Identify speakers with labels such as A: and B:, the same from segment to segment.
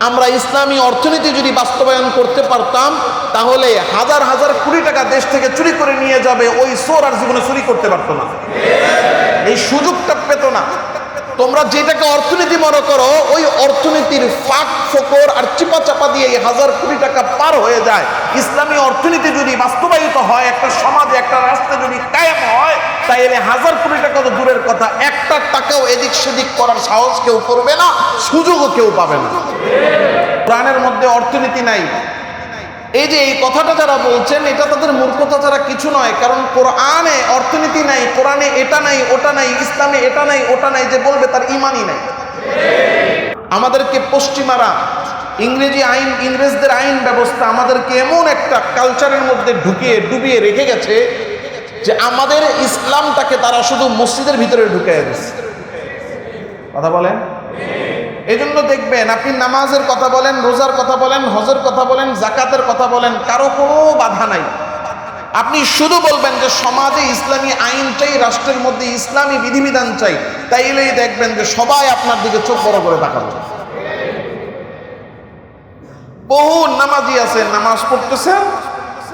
A: আমরা ইসলামী অর্থনীতি যদি বাস্তবায়ন করতে পারতাম, তাহলে হাজার হাজার কোটি টাকা দেশ থেকে চুরি করে নিয়ে যাবে, ওই সোর আর জীবনে চুরি করতে পারতো না। এই সুযোগটা পেত না। তোমরা যেটাকে অর্থনীতি মনে করো, ওই অর্থনীতির ফাঁক, ফোকর আর চিপা চাপা দিয়ে হাজার কোটি টাকা পার হয়ে যায়। ইসলামী অর্থনীতি যদি বাস্তবায়িত হয়, একটা সমাজে, একটা রাষ্ট্রে যদি তাইলে হাজার কোটি টাকা তো দূরের কথা। একটা টাকাও এদিক সেদিক করার সাহস কেউ করবে না, সুযোগও কেউ পাবে না। প্রাণের মধ্যে অর্থনীতি নাই। এই যে এই কথাটা যারা বলছেন, এটা তাদের মূর্খতা ছাড়া কিছু নয়, কারণ কোরআনে অর্থনীতি নাই, কোরআনে এটা নাই, ওটা নাই, ইসলামে এটা নাই, ওটা নাই, যে বলবে তার ইমানই নাই। আমাদেরকে পশ্চিমারা, ইংরেজি আইন, ইংরেজদের আইন ব্যবস্থা আমাদেরকে এমন একটা কালচারের মধ্যে ঢুকিয়ে, ডুবিয়ে রেখে গেছে যে আমাদের ইসলামটাকে তারা শুধু মসজিদের ভিতরে ঢুকিয়ে দিচ্ছে কথা বলেন? এই জন্য দেখবেন আপনি নামাজের কথা বলেন, রোজার কথা বলেন, হজের কথা বলেন জাকাতের কথা বলেন, কারও কোনো বাধা নাই। আপনি শুধু বলবেন যে সমাজে ইসলামী আইন চাই, রাষ্ট্রের মধ্যে ইসলামী বিধিবিধান চাই, তাইলেই দেখবেন যে সবাই আপনার দিকে চোখ বড় করে তাকাবে। বহু নামাজি আছে, নামাজ পড়তেছেন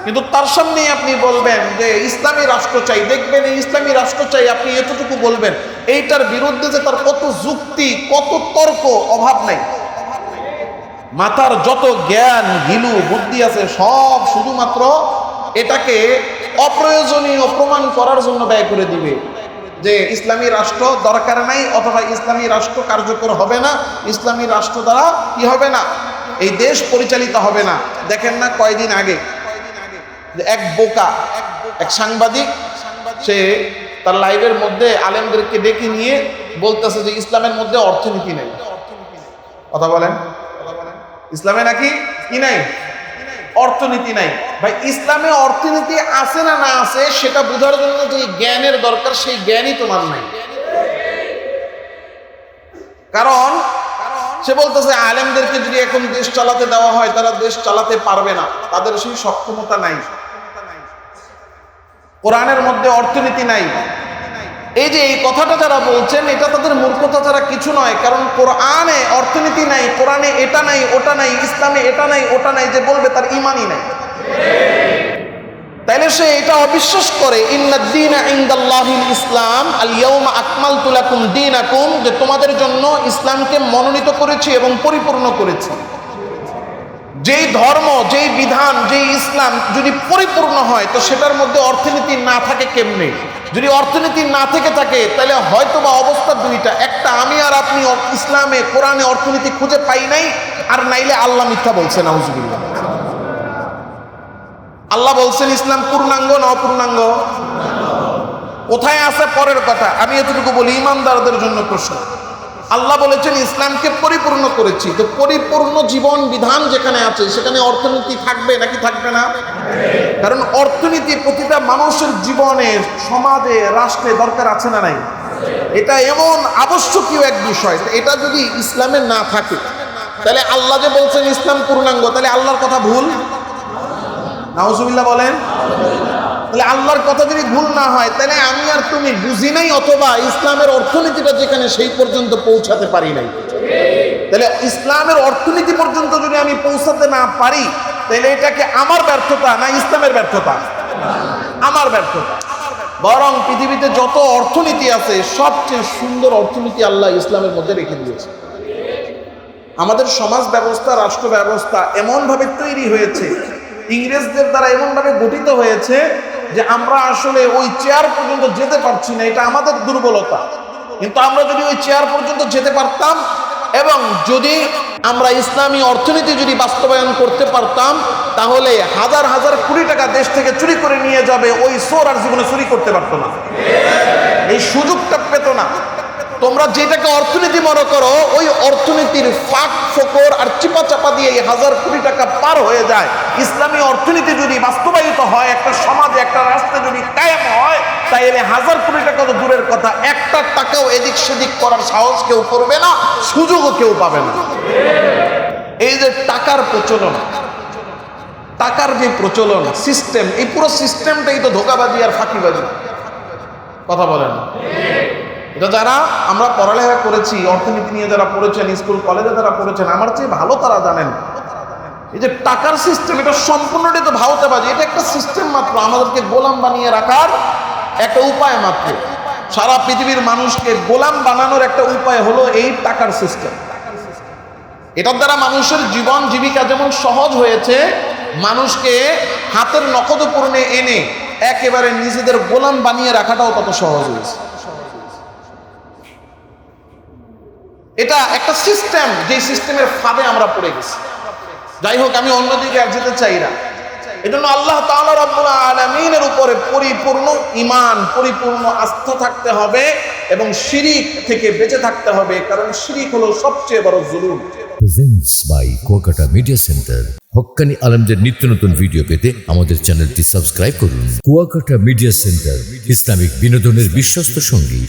A: কিন্তু তার সামনেই আপনি বলবেন যে ইসলামী রাষ্ট্র চাই, দেখবেন এই ইসলামী রাষ্ট্র চাই আপনি এতটুকু বলবেন। এইটার বিরুদ্ধে যে তার কত যুক্তি, কত তর্ক, অভাব নাই। মাথার যত জ্ঞান গিলু বুদ্ধি আছে, সব শুধুমাত্র এটাকে অপ্রয়োজনীয় প্রমাণ করার জন্য ব্যয় করে দিবে। যে ইসলামী রাষ্ট্র দরকার নাই, অথবা ইসলামী রাষ্ট্র কার্যকর হবে না, ইসলামী রাষ্ট্র দ্বারা কি হবে না? এই দেশ পরিচালিত হবে না। দেখেন না কয়দিন আগে এক বোকা, এক সাংবাদিক, সে তার লাইভের মধ্যে আলেমদেরকে ডেকে নিয়ে বলতেছে যে ইসলামের মধ্যে অর্থনীতি নেই। কথা বলেন। ইসলামে নাকি কি নাই? অর্থনীতি নাই। ভাই, ইসলামে অর্থনীতি আছে না না আছে, সেটা বোঝার জন্য যে জ্ঞানের দরকার, সেই জ্ঞানই তোমার নাই। কারণ সে বলতেছে, আলেমদেরকে যদি এখন দেশ চালাতে দেওয়া হয়, তারা দেশ চালাতে পারবে না। তাদের সেই সক্ষমতা নাই। কোরআনের মধ্যে অর্থনীতি নাই। এই যে এই কথাটা যারা বলছেন, এটা তাদের মূর্খতা ছাড়া কিছু নয়, কারণ কোরআনে অর্থনীতি নাই, কোরআনে এটা নাই, ওটা নাই, ইসলামে এটা নাই, ওটা নাই, যে বলবে তার ইমানই নাই। তাইলে সে এটা অবিশ্বাস করে ইসলাম আকমাল তুলাকুম দিন আকুম যে তোমাদের জন্য ইসলামকে মনোনীত করেছি এবং পরিপূর্ণ করেছি। যেই ধর্ম, যেই বিধান, যেই ইসলাম যদি পরিপূর্ণ হয়, তো সেটার মধ্যে অর্থনীতি না থাকে কেমনে? যদি অর্থনীতি না থেকে থাকে, তাহলে হয়তো বা অবস্থা দুইটা। একটা, আমি আর আপনি ইসলামে, কোরআনে অর্থনীতি খুঁজে পাই নাই, আর নাইলে আল্লাহ মিথ্যা বলছেন, নাউজুবিল্লাহ। আল্লাহ বলছেন, ইসলাম পূর্ণাঙ্গ না অপূর্ণাঙ্গ? কোথায় আছে পরের কথা? আমি এতটুকু বলি, ইমানদারদের জন্য প্রশ্ন। আল্লাহ বলেছেন, ইসলামকে পরিপূর্ণ করেছি। তো পরিপূর্ণ জীবন বিধান যেখানে আছে, সেখানে অর্থনীতি থাকবে নাকি থাকবে না? কারণ অর্থনীতি প্রতিটা মানুষের জীবনে সমাজে, রাষ্ট্রে দরকার আছে না নাই? এটা এমন আবশ্যকীয় এক বিষয় এটা যদি ইসলামে না থাকে, তাহলে আল্লাহ যে বলছেন ইসলাম পূর্ণাঙ্গ, তাহলে আল্লাহর কথা ভুল? নাউজুবিল্লাহ বলেন। তাহলে আল্লাহর কথা যদি ভুল না হয়, তাহলে আমি আর তুমি বুঝি নাই অথবা ইসলামের অর্থনীতিটা যেখানে সেই পর্যন্ত পৌঁছাতে পারি নাই। তাহলে ইসলামের অর্থনীতি পর্যন্ত যদি আমি পৌঁছাতে না পারি, তাহলে এটাকে আমার ব্যর্থতা না ইসলামের ব্যর্থতা? আমার ব্যর্থতা। বরং পৃথিবীতে যত অর্থনীতি আছে, সবচেয়ে সুন্দর অর্থনীতি আল্লাহ ইসলামের মধ্যে রেখে দিয়েছে। আমাদের সমাজ ব্যবস্থা, রাষ্ট্র ব্যবস্থা এমনভাবে তৈরি হয়েছে, ইংরেজদের দ্বারা এমনভাবে গঠিত হয়েছে যে আমরা আসলে ওই চেয়ার পর্যন্ত যেতে পারছি না, এটা আমাদের দুর্বলতা। কিন্তু আমরা যদি ওই চেয়ার পর্যন্ত যেতে পারতাম এবং যদি আমরা ইসলামী অর্থনীতি যদি বাস্তবায়ন করতে পারতাম, তাহলে হাজার হাজার কোটি টাকা দেশ থেকে চুরি করে নিয়ে যাবে, ওই সোর আর জীবনে চুরি করতে পারতো না। এই সুযোগটা পেত না। তোমরা যেটাকে অর্থনীতি মনে করো, ওই অর্থনীতির ফাঁক, ফোকর আর চিপা চাপা দিয়ে এই হাজার কোটি টাকা পার হয়ে যায়। ইসলামী অর্থনীতি যদি বাস্তবায়িত হয়, একটা সমাজে, একটা রাষ্ট্রে যদি কায়েম হয়, তাইলে হাজার কোটি টাকা তো দূরের কথা। একটা টাকাও এদিক সেদিক করার সাহস কেউ করবে না, সুযোগও কেউ পাবে না। এই যে টাকার প্রচলন, টাকার যে প্রচলন সিস্টেম এই পুরো সিস্টেমটাই তো ধোকাবাজি আর ফাঁকিবাজি। কথা বলেন। এটা যারা আমরা পড়ালেখা করেছি, অর্থনীতি নিয়ে যারা পড়েছেন, স্কুল, কলেজে যারা পড়েছেন, আমার চেয়ে ভালো তারা জানেন। এই যে টাকার সিস্টেম এটা সম্পূর্ণটাই তো ভাওতাবাজি এটা একটা সিস্টেম মাত্র, আমাদেরকে গোলাম বানিয়ে রাখার একটা উপায় মাত্র। সারা পৃথিবীর মানুষকে গোলাম বানানোর একটা উপায় হলো এই টাকার সিস্টেম এটার দ্বারা মানুষের জীবন, জীবিকা যেমন সহজ হয়েছে, মানুষকে হাতের নকদ পূর্ণে এনে একেবারে নিজেদের গোলাম বানিয়ে রাখাটাও তত সহজ হয়েছে। এটা একটা সিস্টেম যে সিস্টেমের ফাঁদে আমরা পড়ে গেছি। যাই হোক, আমি অন্যদিকে আর যেতে চাই না। এজন্য আল্লাহ তাআলা উপরে পরিপূর্ণ ঈমান, পরিপূর্ণ আস্থা থাকতে হবে এবং শিরিক থেকে বেঁচে থাকতে হবে, কারণ শিরিক হলো সবচেয়ে বড় জুলুম।
B: Presents by Kuakata media centre Haqqani আলমদের নিত্য নতুন ভিডিও পেতে আমাদের চ্যানেলটি সাবস্ক্রাইব করুন। কুয়াকাটা মিডিয়া সেন্টার ইসলামিক বিনোদনের বিশ্বস্ত সঙ্গী।